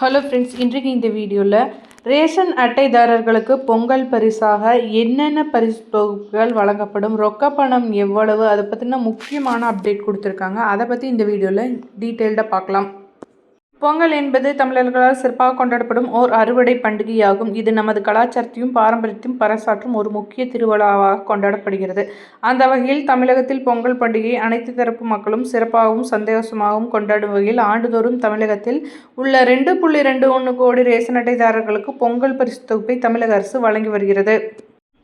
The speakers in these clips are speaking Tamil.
ஹலோ ஃப்ரெண்ட்ஸ் இன்றைக்கு இந்த வீடியோவில் ரேஷன் அட்டைதாரர்களுக்கு பொங்கல் பரிசாக என்னென்ன பரிசு தொகுப்புகள் வழங்கப்படும் ரொக்க பணம் எவ்வளவு அதை பற்றின முக்கியமான அப்டேட் கொடுத்துருக்காங்க. அதை பற்றி இந்த வீடியோவில் டீட்டெயில்டாக பார்க்கலாம். பொங்கல் என்பது தமிழர்களால் சிறப்பாக கொண்டாடப்படும் ஓர் அறுவடை பண்டிகையாகும். இது நமது கலாச்சாரத்தையும் பாரம்பரியத்தையும் பறைசாற்றும் ஒரு முக்கிய திருவிழாவாக கொண்டாடப்படுகிறது. அந்த வகையில் தமிழகத்தில் பொங்கல் பண்டிகை அனைத்து தரப்பு மக்களும் சிறப்பாகவும் சந்தோஷமாகவும் கொண்டாடும் வகையில் ஆண்டுதோறும் தமிழகத்தில் உள்ள ரெண்டு புள்ளி ரெண்டு ஒன்று கோடி ரேஷன் அட்டைதாரர்களுக்கு பொங்கல் பரிசு தொகுப்பை தமிழக அரசு வழங்கி வருகிறது.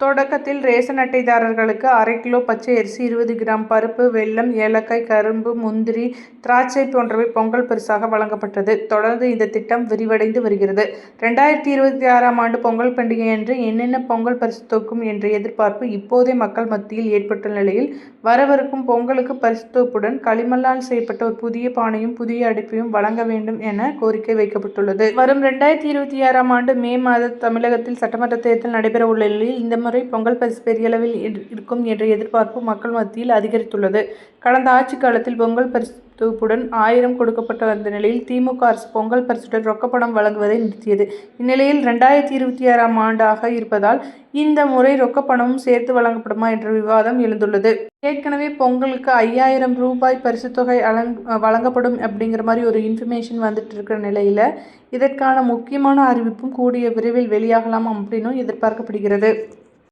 தொடக்கத்தில் ரேஷன் அட்டைதாரர்களுக்கு அரை கிலோ பச்சை அரிசி இருபது கிராம் பருப்பு வெல்லம் ஏலக்காய் கரும்பு முந்திரி திராட்சை போன்றவை பொங்கல் பரிசாக வழங்கப்பட்டது. தொடர்ந்து இந்த திட்டம் விரிவடைந்து வருகிறது. ரெண்டாயிரத்தி இருபத்தி ஆறாம் ஆண்டு பொங்கல் பண்டிகை அன்று என்னென்ன பொங்கல் பரிசு தொக்கும் என்ற எதிர்பார்ப்பு இப்போதே மக்கள் மத்தியில் ஏற்பட்டுள்ள நிலையில் வரவிருக்கும் பொங்கலுக்கு பரிசு தொகுப்புடன் களிமண்ணால் செய்யப்பட்ட ஒரு புதிய பானையும் புதிய அடுப்பையும் வழங்க வேண்டும் என கோரிக்கை வைக்கப்பட்டுள்ளது. வரும் ரெண்டாயிரத்தி இருபத்தி ஆறாம் ஆண்டு மே மாத தமிழகத்தில் சட்டமன்ற தேர்தல் நடைபெற உள்ள நிலையில் இந்த முறை பொங்கல் பரிசு பெரியளவில் இருக்கும் என்ற எதிர்பார்ப்பு மக்கள் மத்தியில் அதிகரித்துள்ளது. கடந்த ஆட்சி காலத்தில் பொங்கல் பரிசு தொகுப்புடன் ஆயிரம் கொடுக்கப்பட்ட வந்த நிலையில் திமுக அரசு பொங்கல் பரிசுடன் ரொக்கப்பணம் வழங்குவதை நிறுத்தியது. இந்நிலையில் ரெண்டாயிரத்தி இருபத்தி ஆறாம் ஆண்டாக இருப்பதால் இந்த முறை ரொக்கப்பணமும் சேர்த்து வழங்கப்படுமா என்ற விவாதம் எழுந்துள்ளது. ஏற்கனவே பொங்கலுக்கு ஐயாயிரம் ரூபாய் பரிசு தொகை வழங்கப்படும் அப்படிங்கிற மாதிரி ஒரு இன்ஃபர்மேஷன் வந்துட்டு இருக்கிற நிலையில் இதற்கான முக்கியமான அறிவிப்பும் கூடிய விரைவில் வெளியாகலாம் அப்படின்னும் எதிர்பார்க்கப்படுகிறது.